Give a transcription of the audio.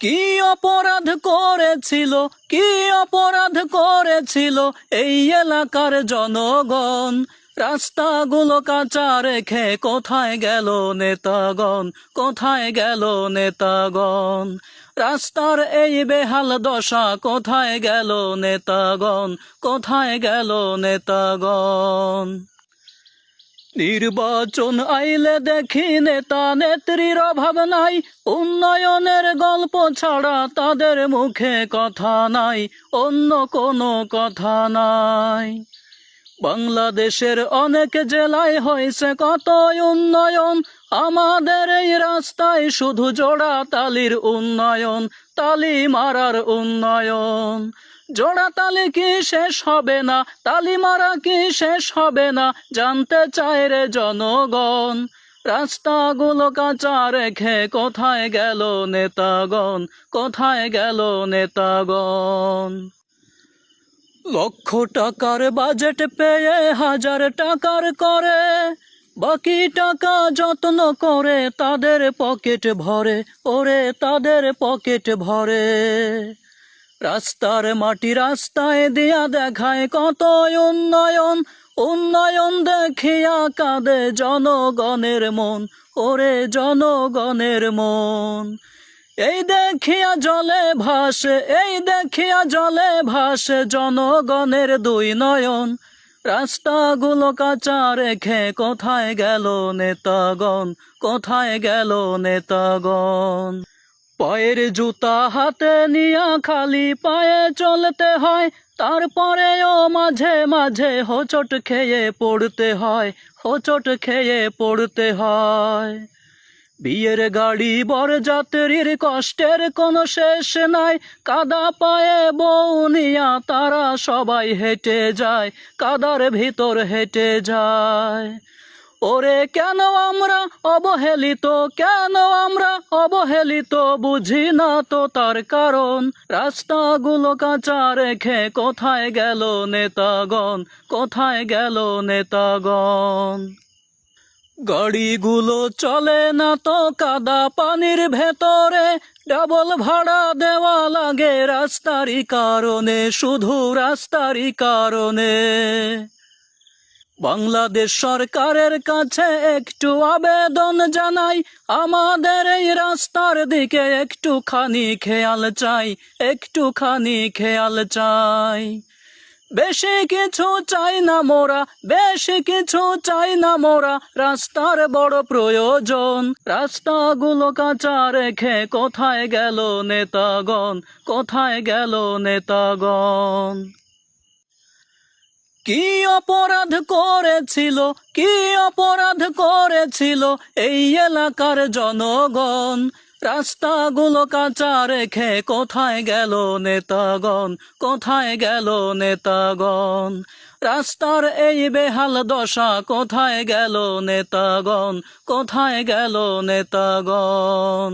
কি অপরাধ করেছিল? কি অপরাধ করেছিল এই এলাকার জনগণ? রাস্তাগুলো কাঁচা রেখে কোথায় গেল নেতাগণ? কোথায় গেল নেতাগণ? রাস্তার এই বেহাল দশা কোথায় গেল নেতাগণ? কোথায় গেল নেতাগণ? নির্বাচন আইলে দেখি নেতা নেত্রীর অভাব নাই। উন্নয়নের গল্প ছাড়া তাদের মুখে কথা নাই, অন্য কোনো কথা নাই। বাংলাদেশের অনেক জেলায় হয়েছে কত উন্নয়ন। আমাদের এই রাস্তায় শুধু জোড়া তালির উন্নয়ন, তালি মারার উন্নয়ন। জোড়া তালি কি শেষ হবে না, তালি মারা কি শেষ হবে না, জানতে চায় রে জনগণ। রাস্তাগুলো কাঁচা রেখে কোথায় গেল নেতাগণ, কোথায় গেল নেতাগণ? লক্ষ টাকার বাজেট পেয়ে হাজার টাকার করে। বাকি টাকা যত্ন করে তাদের পকেট ভরে, ওরে তাদের পকেট ভরে। রাস্তার মাটি রাস্তায় দিয়া দেখায় কত উন্নয়ন উন্নয়ন দেখিয়া কাঁদে জনগণের মন, ওরে জনগণের মন। এই দেখিয়া জলে ভাসে, এই দেখিয়া জলে ভাসে জনগণের দুই নয়ন। রাস্তাগুলো কাঁচা রেখে কোথায় গেল নেতাগণ? কোথায় গেল নেতাগণ? পায়ের জুতা হাতে নিয়া খালি পায়ে চলতে হয়, তারপরেও মাঝে মাঝে হোচট খেয়ে পড়তে হয়, হোচট খেয়ে পড়তে হয়। বিয়ের গাড়ি বরযাত্রীর কষ্টের কোনো শেষ নাই। কাদা পায়ে বউ নিয়া তারা সবাই হেঁটে যায়, কাদার ভিতর হেঁটে যায়। ওরে কেন আমরা অবহেলিত, কেন আমরা অবহেলিত বুঝি না তো তার কারণ? রাস্তাগুলো কাঁচা রেখে কোথায় গেল নেতাগণ, কোথায় গেল নেতাগণ? গাড়িগুলো চলে না তো কাদা পানির ভেতরে। ডাবল ভাড়া দেওয়া লাগে রাস্তারই কারণে, শুধু রাস্তারই কারণে। বাংলাদেশ সরকারের কাছে একটু আবেদন জানাই, আমাদের এই রাস্তার দিকে একটুখানি খেয়াল চাই, একটুখানি খেয়াল চাই। বেশি কিছু চাই না মোরা, বেশি কিছু চাই না মোরা, রাস্তার বড় প্রয়োজন। রাস্তাগুলো কাঁচা রেখে কোথায় গেল নেতাগণ, কোথায় গেল নেতাগণ? কি অপরাধ করেছিল, কি অপরাধ করেছিল এই এলাকার জনগণ? রাস্তাগুলো কাঁচা রেখে কোথায় গেল নেতাগণ? কোথায় গেল নেতাগণ? রাস্তার এই বেহাল দশা কোথায় গেল নেতাগণ? কোথায় গেল নেতাগণ?